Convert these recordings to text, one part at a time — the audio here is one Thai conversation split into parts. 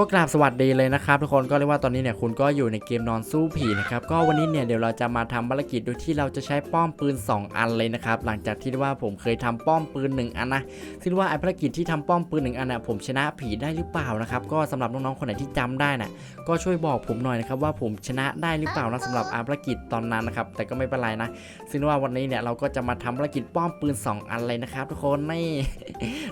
ก็กราบสวัสดีเลยนะครับทุกคนก็เรียกว่าตอนนี้เนี่ยคุณก็อยู่ในเกมนอนสู้ผีนะครับก็วันนี้เนี่ยเดี๋ยวเราจะมาทำภารกิจโดยที่เราจะใช้ป้อมปืน 2 อันเลยนะครับหลังจากที่ว่าผมเคยทำป้อมปืน 1 อันนะซึ่งว่าไอ้ภารกิจที่ทำป้อมปืน 1 อันน่ะผมชนะผีได้หรือเปล่านะครับก็สำหรับน้องๆคนไหนที่จำได้น่ะก็ช่วยบอกผมหน่อยนะครับว่าผมชนะได้หรือเปล่านะสำหรับอาภารกิจตอนนั้นนะครับแต่ก็ไม่เป็นไรนะซึ่งว่าวันนี้เนี่ยเราก็จะมาทำภารกิจป้อมปืน 2 อันเลยนะครับทุกคนนี่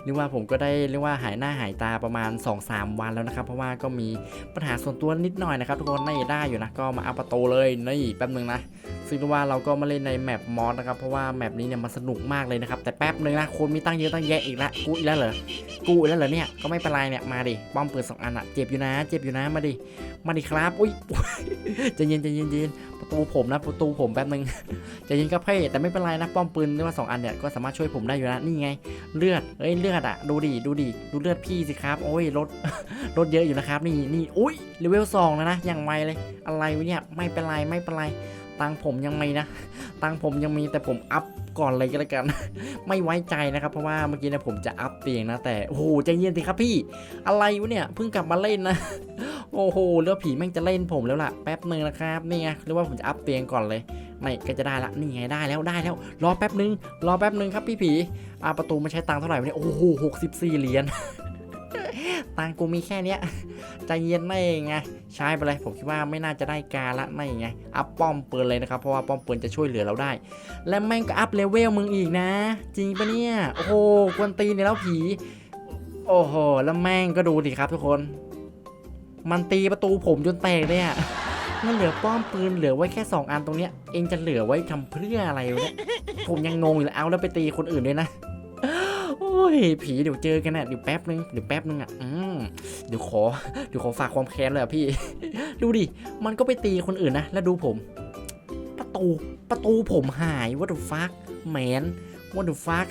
เรียกว่าผมก็ได้เรียกว่าหายหน้าหายตาประมาณ 2-3 วันแล้วนะครับะว่าก็มีปัญหาส่วนตัวนิดหน่อยนะครับทุกคนนี่ได้อยู่นะก็มาอัประตูเลยนี่แป๊บนึงนะซึ่งว่าเราก็มาเล่นในแมปมอสนะครับเพราะว่าแมปนี้เนี่ยมันสนุกมากเลยนะครับแต่แป๊บนึงนะคนมีตั้งเยอะตั้งแยะอีกละกูอีกแล้วเหรอกูอีกแล้วเหรอเนี่ยก็ไม่เป็นไรเนี่ยมาดิป้อมปืนสองอันอะเจ็บอยู่นะ เจ็บอยู่นะมาดิมาดิครับอุ้ยใจเย็นใจเย็นใจเย็น ประตูผมนะประตูผมแป๊บนึง จะยิงกระเพ่แต่ไม่เป็นไรนะป้อมปืนเรียกว่าสองอันเนี่ยก็สามารถช่วยผมได้อยู่นะนี่ไง เลือดเอ้ยเลือดอะดูดิดูดิดูเลือดพี่สิครับโอ้ยลดลดเยอะอยู่นะครับนี่นี่อุ้ยเลเวลสองแล้วนะยังไวเลยอะไรวะเนี่ยไม่เป็นไรไม่เป็นไร ตังผมยังไมีนะ ตังผมยังมีแต่ผมอัพก่อนเลยก็แล้วกัน ไม่ไว้ใจนะครับ เพราะว่าเมื่อกี้เนี่ยผมจะอัพเตียงนะ แต่โอ้โหใจเย็นสิครับพี่ อะไรวะเนี่ยเพิ่งกลับมาเล่นนะ โอ้โหเรือผีแม่งจะเล่นผมแล้วล่ะแป๊บหนึ่งนะครับนี่ไงเรียกว่าผมจะอัพเตียงก่อนเลยไม่ก็จะได้ละนี่ไงได้แล้วได้แล้ว รอแป๊บหนึ่งรอแป๊บหนึ่งครับพี่ผีอาประตูมันใช้ตังค์เท่าไหร่วะเนี่ยโอ้โหหกสิบสี่เหรียญ ตังกูมีแค่เนี้ยใจเย็นไม่ไงใช้ไปเลยผมคิดว่าไม่น่าจะได้การละไม่ไงอัพป้อมปืนเลยนะครับเพราะว่าป้อมปืนจะช่วยเหลือเราได้ และแม่งก็อัพเลเวลมึงอีกนะ จริงปะเนี่ยโอ้โหกวนตีนเนี่ยแล้วผี โอ้โหแล้วแม่งก็ดูดิครับทุกคน มันตีประตูผมจนแตกเนี่ยมันเหลือป้อมปืนเหลือไว้แค่ 2 อันตรงเนี้ยเองจะเหลือไว้ทำเพื่ออะไรเนี่ยผมยังงงอยู่เลยเอาแล้วไปตีคนอื่นด้วยนะ ยผีเดี๋ยวเจอกันนะเดี๋ยวแป๊บนึงเดี๋ยวแป๊บนึงอะอืมเดี๋ยวขอเดี๋ยวขอฝากความแค้นเลยอะพี่ ดูดิมันก็ไปตีคนอื่นนะแล้วดูผม ประตูประตูผมหาย what the fuck man what the fuck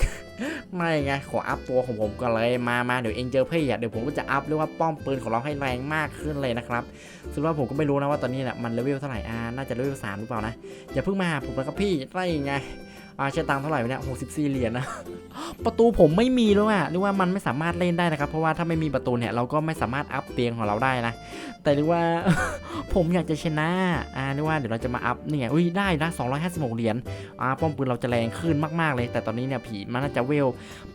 ไม่ไงขออัพตัวของผมก่อนเลยมามาเดี๋ยวเองเจอพี่อะเดี๋ยวผมก็จะอัพเรียกว่าป้อมปืนของเราให้แรงมากขึ้นเลยนะครับซึ่งว่าผมก็ไม่รู้นะว่าตอนนี้เนี่ยมันเลเวลเท่าไหร่อ่าน่าจะเลเวลสามหรือเปล่านะอย่าเพิ่งมาผมนะครับพี่ไรไง อาใช้ตังค์เท่าไหร่เนี่ยหกสิบสี่เหรียญนะ ประตูผมไม่มีแล้วอะเรียกว่ามันไม่สามารถเล่นได้นะครับ เพราะว่าถ้าไม่มีประตูเนี่ยเราก็ไม่สามารถอัพเตียงของเราได้นะ แต่เรียกว่าผมอยากจะชนะ อ่าเรียกว่าเดี๋ยวเราจะมาอัพเนี่ไงอุ้ยได้นะ256เหรียญ อ่าป้อมปืนเราจะแรงขึ้นมากๆเลย แต่ตอนนี้เนี่ยผีมันน่าจะเวล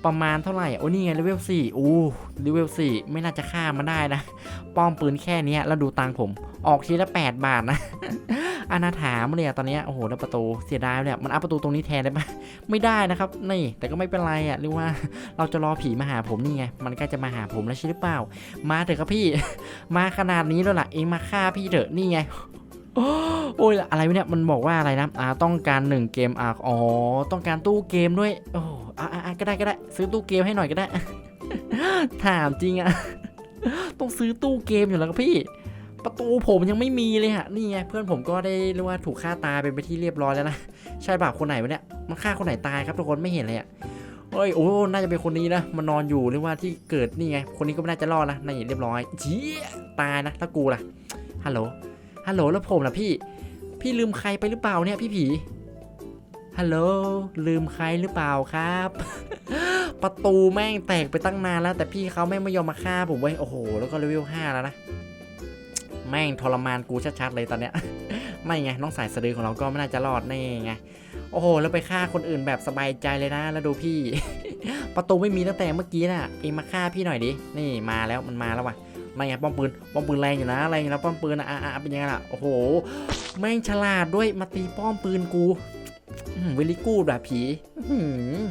ประมาณเท่าไหร่ โอ้นี่ไงเลเวล4อู้เลเวล4ไม่น่าจะฆ่ามันได้นะ ป้อมปืนแค่นี้แล้วดูตังผม ออกทีละ8บาทนะ อนาถามเลยอะตอนนี้โอ้โหแล้วประตูเสียดายเลยอะมันอัพประตูตรงนี้แทนได้ปะไม่ได้นะครับนี่แต่ก็ไม่เป็นไรอะเรียกว่าเราจะรอผีมาหาผมนี่ไงมันก็จะมาหาผมแล้วใช่หรือเปล่า มาเถอะครับพี่ มาขนาดนี้แล้วล่ะเองมาฆ่าพี่เถอะนี่ไงโอ้ยอะไรเนี่ยมันบอกว่าอะไรนะอ่าต้องการหนึ่งเกมอ่าอ๋อต้องการตู้เกมด้วยโอ้อ่าอ่าก็ได้ก็ได้ ซื้อตู้เกมให้หน่อยก็ได้ ถามจริงอะต้องซื้อตู้เกมอยู่แล้วครับพี่ ประตูผมยังไม่มีเลยฮะนี่ไงเพื่อนผมก็ได้เรียกว่าถูกฆ่าตายเป็นไปที่เรียบร้อยแล้วนะใช่ป่ะคนไหนวะเนี่ยมันฆ่าคนไหนตายครับทุกคนไม่เห็นเลยอะเฮ้ยโอ้น่าจะเป็นคนนี้นะมันอนอยู่หรือว่าที่เกิดนี่ไงคนนี้ก็ไม่น่าจะรอดนะนี่เรียบร้อยเจี๊ยตายนะแล้วกูล่ะฮัลโหลฮัลโหลแล้วผมล่ะพี่ พี่ลืมใครไปหรือเปล่าเนี่ยพี่ผีฮัลโหลลืมใครหรือเปล่าครับ ประตูแม่งแตกไปตั้งนานแล้ว แต่พี่เขาแม่งไม่ยอมมาฆ่าผมเว้ยโอ้โหแล้วก็เลเวลห้าแล้วนะ แม่งทรมานกูชัดๆเลยตอนเนี้ย ไม่ไงน้องสายสะดือของเราก็ไม่น่าจะรอดแน่ไงโอ้โห แล้วไปฆ่าคนอื่นแบบสบายใจเลยนะ แล้วดูพี่ ประตูไม่มีตั้งแต่เมื่อกี้น่ะ เองมาฆ่าพี่หน่อยดิ นี่มาแล้วมันมาแล้วว่ะไม่ไงป้อมปืน ป้อมปืนแรงอยู่นะ แรงอยู่นะป้อมปืนอะอะเป็นยังไงล่ะ โอ้โห แม่งฉลาดด้วย มาตีป้อมปืนกูเวลิกูดแบบผีหืม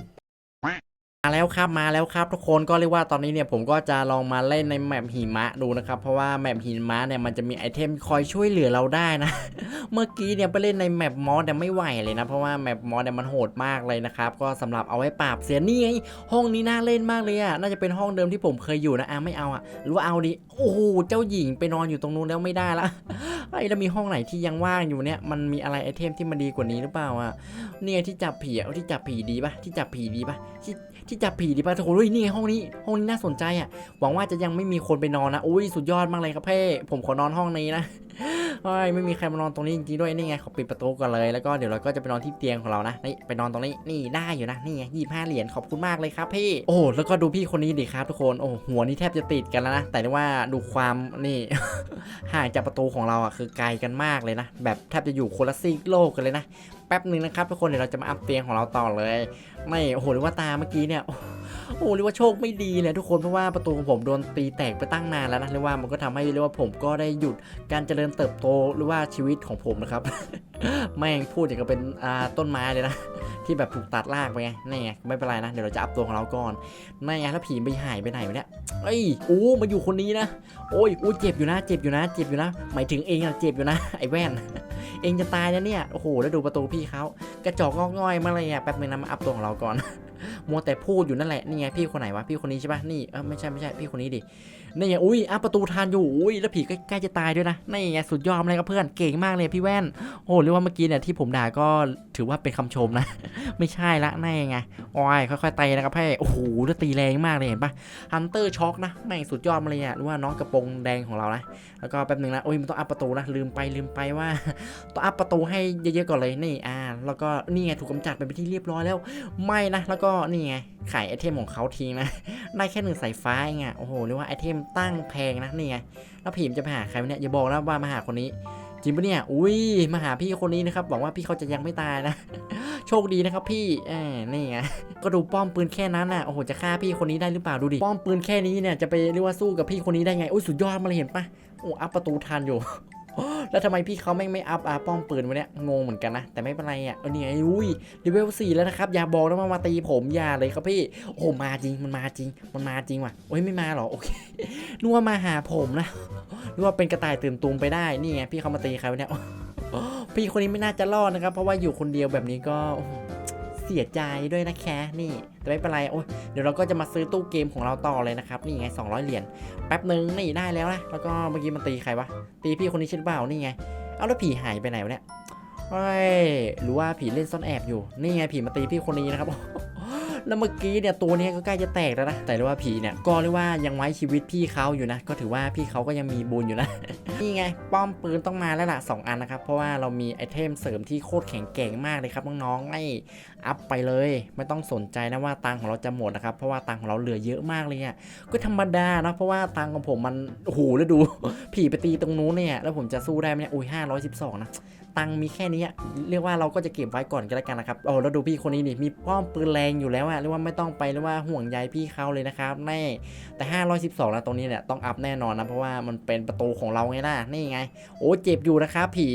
แล้วครับมาแล้วครับ ทุกคนก็เรียกว่าตอนนี้เนี่ยผมก็จะลองมาเล่นในแมปหิมะดูนะครับเพราะว่าแมปหิมะเนี่ยมันจะมีไอเทมคอยช่วยเหลือเราได้นะ เมื่อกี้เนี่ยไปเล่นในแมปมอสเนี่ยไม่ไหวเลยนะเพราะว่าแมปมอสเนี่ยมันโหดมากเลยนะครับก็สำหรับเอาไว้ปราบเสียนี่ไงห้องนี้น่าเล่นมากเลยอะน่าจะเป็นห้องเดิมที่ผมเคยอยู่นะอะไม่เอาอะหรือว่าเอาดิโอ้โหเจ้าหญิงไปนอนอยู่ตรงนู้นแล้วไม่ได้ละไอ้แล้วมีห้องไหนที่ยังว่างอยู่เนี่ยมันมีอะไรไอเทมที่มันดีกว่านี้หรือเปล่าอะเนี่ยที่จับผีเอาที่จับผีดีปะที่จับผีดีปะที่ ที่จับผีดีป่ะทุกคนเฮ้ยนี่ไงห้องนี้ห้องนี้น่าสนใจอะหวังว่าจะยังไม่มีคนไปนอนนะอุ้ยสุดยอดมากเลยครับเพ่ผมขอนอนห้องนี้นะ เฮ้ยไม่มีใครมานอนตรงนี้จริงๆด้วยนี่ไงขอปิดประตูก่อนเลยแล้วก็เดี๋ยวเราก็จะไปนอนที่เตียงของเรานะนี่ไปนอนตรงนี้นี่ได้อยู่นะนี่ไงยี่ห้าเหรียญขอบคุณมากเลยครับพี่โอ้แล้วก็ดูพี่คนนี้ดิครับทุกคนโอ้หัวนี่แทบจะติดกันแล้วนะแต่ว่าดูความนี่ ห่างจากประตูของเราอะคือไกลกันมากเลยนะ แบบแทบจะอยู่คนละซีกโลกกันเลยนะแป๊บหนึ่งนะครับทุกคนเดี๋ยวเราจะมาอัพเตียงของเราต่อเลย ไม่โอ้โหหรือว่าตาเมื่อกี้เนี่ย โอ้เรียกว่าโชคไม่ดีเลยทุกคนเพราะว่าประตูของผมโดนตีแตกไปตั้งนานแล้วนะเรียกว่ามันก็ทำให้เรียกว่าผมก็ได้หยุดการเจริญเติบโตหรือว่าชีวิตของผมนะครับแม่งพูดอย่างกับเป็นต้นไม้เลยนะ ที่แบบถูกตัดรากไปไงนี่ไงไม่เป็นไรนะเดี๋ยวเราจะอัพตัวของเราก่อนนี่ไงแล้วผีไปหายไปไหนวะเนี่ยเอ้ยโอ้มาอยู่คนนี้นะโอ้ยโอ้เจ็บอยู่นะ เจ็บอยู่นะ เจ็บอยู่นะ หมายถึงเองอะเจ็บอยู่นะไอ้แว่น เองจะตายนะเนี่ยโอ้โหแล้วดูประตูพี่เขากระจอกงอกง่อยมาเลยอะแป๊บนึงนะมาอัพตัวของเราก่อนมัวแต่พูดอยู่นั่นแหละนี่ไงพี่คนไหนวะพี่คนนี้ใช่ปะนี่เออไม่ใช่ไม่ใช่พี่คนนี้ดินี่ไงอุ้ยอัพประตูทานอยู่อุ้ยแล้วผีก็ใกล้จะตายด้วยนะนี่ไงสุดยอดเลยครับเพื่อนเก่งมากเลยพี่แว่นโอ้เรียกว่าเมื่อกี้เนี่ยที่ผมด่าก็ถือว่าเป็นคำชมนะ ไม่ใช่ละนี่ไงโอ้ยค่อยๆไต่นะครับพี่โอ้โหแล้วตีแรงมากเลยเห็นปะฮันเตอร์ช็อกนะแม่งสุดยอดมาเลยอะหรือว่าน้องกระโปรงแดงของเรานะแล้วก็แป๊บหนึงนะโอ้ยมันต้องอัพประตูนะลืมไปลืมไปว่าต้องอัพประตูให้เยอะๆก่อนเลยนี่อ่า แล้วก็นี่ไงถูกกำจัดไปเป็นที่เรียบร้อยแล้ว ไม่นะ แล้วก็นี่ไงขายไอเทมของเขาทิ้งนะ ได้แค่หนึ่งสายฟ้าเองโอ้โหเรียกว่าไอเทมตั้งแพงนะนี่ไงแล้วผีมจะไปหาใครเนี่ยอย่าบอกนะว่ามาหาคนนี้จริงปะเนี่ย อุ้ย มาหาพี่คนนี้นะครับ หวังว่าพี่เขาจะยังไม่ตายนะ โชคดีนะครับพี่แอบนี่ไง ก็ดูป้อมปืนแค่นั้นน่ะ โอ้โห จะฆ่าพี่คนนี้ได้หรือเปล่า ดูดิ ป้อมปืนแค่นี้เนี่ย จะไปเรียกว่าสู้กับพี่คนนี้ได้ไง อุ้ย สุดยอดมาเลยเห็นปะโอ้ อัพประตูทันอยู่ แล้วทำไมพี่เขาไม่ไม่อัพอาป้อมปืนวะเนี่ยงงเหมือนกันนะ แต่ไม่เป็นไรอะเออนี่ไงอุ้ยเลเวลสี่แล้วนะครับ อย่าบอกนะว่ามาตีผมอย่าเลยครับพี่ โอ้มาจริงมันมาจริง มันมาจริงว่ะโอ้ยไม่มาหรอโอเคนึกว่ามาหาผมนะนึกว่าเป็นกระต่ายตื่นตูมไปได้นี่ไงพี่เขามาตีใครวะเนี่ยพี่คนนี้ไม่น่าจะรอดนะครับ เพราะว่าอยู่คนเดียวแบบนี้ก็ เสียใจด้วยนะแค่นี่แต่ไม่เป็นไรโอ้ยเดี๋ยวเราก็จะมาซื้อตู้เกมของเราต่อเลยนะครับนี่ไง 200 เหรียญแป๊บนึงนี่ได้แล้วนะแล้วก็เมื่อกี้มันตีใครวะตีพี่คนนี้ชิดเปล่านี่ไงเอาแล้วผีหายไปไหนวะเนี่ยเฮ้ยหรือว่าผีเล่นซ่อนแอบอยู่ นี่ไงผีมาตีพี่คนนี้นะครับ แล้วเมื่อกี้เนี่ยตัวนี้ก็ใกล้จะแตกแล้วนะ แต่เรียกว่าผีเนี่ยก็เรียกว่ายังไว้ชีวิตพี่เขาอยู่นะ ก็ถือว่าพี่เขาก็ยังมีบุญอยู่นะ นี่ไง ป้อมปืนต้องมาแล้วล่ะสองอันนะครับ เพราะว่าเรามีไอเทมเสริมที่โคตรแข็งแกร่งมากเลยครับน้องๆไอ้อัพไปเลย ไม่ต้องสนใจนะว่าตังของเราจะหมดนะครับ เพราะว่าตังของเราเหลือเยอะมากเลยอะก็ธรรมดานะเพราะว่าตังของผมมันโอ้โหแล้วดู ผีไปตีตรงนู้นเนี่ย แล้วผมจะสู้ได้ไหมเนี่ยอุ้ยห้าร้อยสิบสองนะ ตังมีแค่นี้เรียกว่าเราก็จะเก็บไว้ก่อนก็แล้วกันนะครับโอ้แล้วดูพี่คนนี้นี่มีป้อมปืนแรงอยู่แล้วอะเรียกว่าไม่ต้องไปเรียกว่าห่วงใยพี่เขาเลยนะครับแน่แต่ 512นะตรงนี้เนี่ยต้องอัพแน่นอนนะเพราะว่ามันเป็นประตูของเราไงล่ะนี่ไง โอ้เจ็บอยู่นะครับผี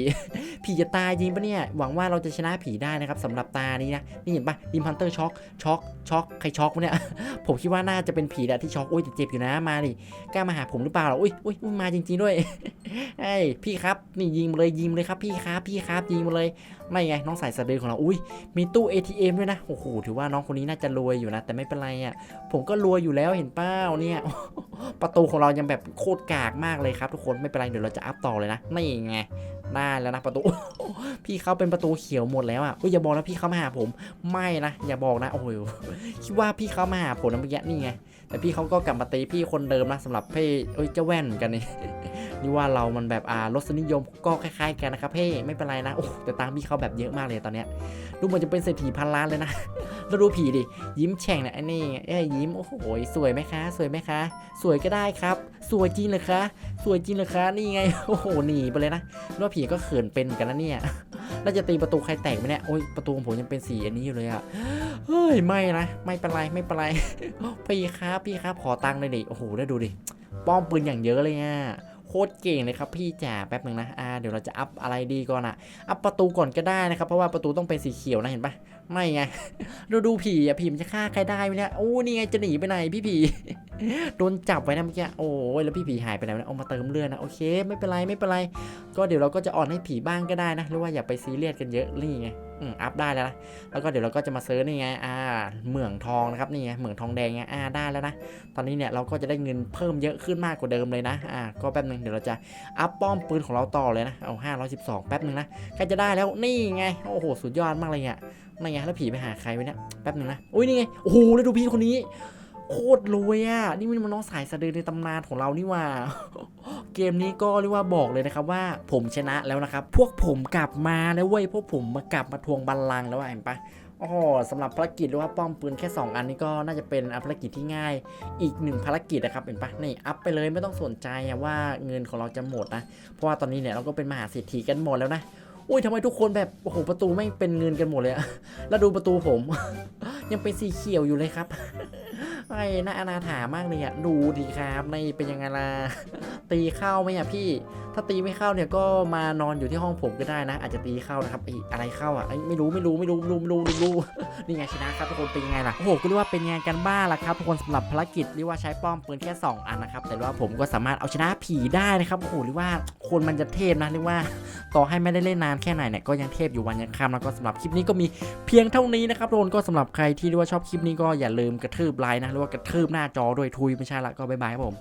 ผีจะตายจริงปะเนี่ยหวังว่าเราจะชนะผีได้นะครับสำหรับตานี้นะนี่เห็นปะดิมฮันเตอร์ช็อกช็อกช็อกใครช็อกวะเนี่ยผมคิดว่าน่าจะเป็นผีแหละที่ช็อกโอ้ยแต่เจ็บอยู่นะมาดิกล้ามาหาผมหรือเปล่าล่ะอุ้ยอุ้ยอุ๊ยมาจริงๆด้วยเอ้ยพี่ครับนี่ยิงเลยยิงเลยครับพี่ครับพี่ครับยิงมาเลยไม่ไงน้องสายสะดือของเราอุ้ยมีตู้ ATM ด้วยนะโอ้โหถือว่าน้องคนนี้น่าจะรวยอยู่นะ แต่ไม่เป็นไรอะผมก็รวยอยู่แล้วเห็นเป้าเนี่ยประตูของเรายังแบบโคตรกากมากเลยครับ ทุกคนไม่เป็นไรเดี๋ยวเราจะอัพต่อเลยนะนี่ไงได้แล้วนะประตู พี่เขาเป็นประตูเขียวหมดแล้วอะอุ้ยอย่าบอกนะพี่เขามาหาผม ไม่นะอย่าบอกนะโอ้โหคิดว่าพี่เขามาหาผมนะเมื่อกี้นี่ไงแต่พี่เขาก็กลับมาตีพี่คนเดิมนะสำหรับพี่เอ้ยเจ้าแว่นเหมือนกันนี่นี่ว่าเรามันแบบอ่ารสนิยมก็คล้ายๆกันนะครับเพ่ไม่เป็นไรนะโอ้แต่ตังค์พี่เขาแบบเยอะมากเลยตอนเนี้ยดูเหมือนจะเป็นเศรษฐีพันล้านเลยนะแล้วดูผีดิยิ้มแฉ่งเนี่ยไอ้นี่ไอ้ยยิ้มโอ้โหสวยไหมคะ สวยไหมคะ สวยก็ได้ครับ สวยจริงเลยคะสวยจริงเลยคะนี่ไงโอ้โหหนีไปเลยนะแล้วผีก็เขินเป็นเหมือนกันนะเนี่ยแล้วจะตีประตูใครแตกไหมเนี่ย โอ้ย ประตูของผมยังเป็นสีอันนี้อยู่เลยอะเฮ้ย ไม่นะ ไม่เป็นไร ไม่เป็นไร พี่ครับ พี่ครับ ขอตังค์เลยดิ โอ้โห ได้ดูดิ ป้อมปืนอย่างเยอะเลยอะ โคตรเก่งเลยครับพี่จ๋าแป๊บหนึ่งนะอ่าเดี๋ยวเราจะอัพอะไรดีก่อนอะอัพประตูก่อนก็ได้นะครับ เพราะว่าประตูต้องเป็นสีเขียวนะเห็นปะไม่ไงดูดูผีอะผีมันจะฆ่าใครได้ไหมเนี่ยโอ้นี่ไงจะหนีไปไหนพี่ผีโดนจับไว้นะเมื่อกี้โอ้ยแล้วพี่ผีหายไปไหนวะเอามาเติมเลือดนะโอเค ไม่เป็นไรไม่เป็นไร ก็เดี๋ยวเราก็จะอ่อนให้ผีบ้างก็ได้นะหรือว่าอย่าไปซีเรียสกันเยอะนี่ไง อืมอัพได้แล้วนะแล้วก็เดี๋ยวเราก็จะมาซื้อนี่ไงอ่าเหมืองทองนะครับนี่ไงเหมืองทองแดงไงอ่าได้แล้วนะตอนนี้เนี่ยเราก็จะได้เงินเพิ่มเยอะขึ้นมากกว่าเดิมเลยนะอ่าก็แป๊บหนึงเดี๋ยวเราจะอัพป้อมปืนของเราต่อเลยนะเอา512 แป๊บหนึงนะใกล้จะได้แล้วนี่ไงโอ้โหสุดยอดมากเลยอ่ยนี่ไงแล้วผีไปหาใครไว้เนี่ยแป๊บหนึงนะอุ้ยนี่ไงโอ้โหแล้วดูพี่คนนี้ โคตรรวยอะ นี่มันน้องสายสะดือในตำนานของเรานี่ว่า เกมนี้ก็เรียกว่าบอกเลยนะครับว่าผมชนะแล้วนะครับ พวกผมกลับมาแล้วเว้ยพวกผมมากลับมาทวงบัลลังก์แล้วอะเห็นปะโอ้โหสำหรับภารกิจหรือว่าป้อมปืนแค่ 2 อันนี้ก็น่าจะเป็นภารกิจที่ง่าย อีกหนึ่งภารกิจนะครับเห็นปะนี่อัพไปเลยไม่ต้องสนใจว่าเงินของเราจะหมดนะ เพราะว่าตอนนี้เนี่ยเราก็เป็นมหาเศรษฐีกันหมดแล้วนะอุ้ยทำไมทุกคนแบบโอ้โหประตูไม่เป็นเงินกันหมดเลยอะแล้วดูประตูผม ยังเป็นสีเขียวอยู่เลยครับไอ้น่าอนาถามากเลยอะดูดีครับในเป็นยังไงล่ะตีเข้าไหมอะพี่ ถ้าตีไม่เข้าเนี่ยก็มานอนอยู่ที่ห้องผมก็ได้นะ อาจจะตีเข้านะครับไอ้อะไรเข้าอะไอ้ไม่รู้ไม่รู้ไม่รู้ไม่รู้ไม่รู้ไม่รู้นี่ไงชนะครับทุกคนเป็นยังไงล่ะโอ้โหก็เรียกว่าเป็นยังไงกันบ้างล่ะครับทุกคนสำหรับภารกิจเรียกว่าใช้ป้อมปืนแค่ 2 อันนะครับแต่ว่าผมก็สามารถเอาชนะผีได้นะครับโอ้โหเรียกว่าคนมันจะเทพนะเรียกว่าต่อให้ไม่ได้เล่นนานแค่ไหนเนี่ยก็ยังเทพอยู่วันยังค่ำแล้วก็สำหรับคลิปนี้ก็มีเพียงเท่านี้นะครับทุกคนก็สำหรับใครที่เรียกว่าชอบคลิปนี้ก็อย่าลืมกระทืบไลค์นะหรือว่ากระทืบหน้าจอด้วยทุยไม่ใช่ละก็บายบายครับผม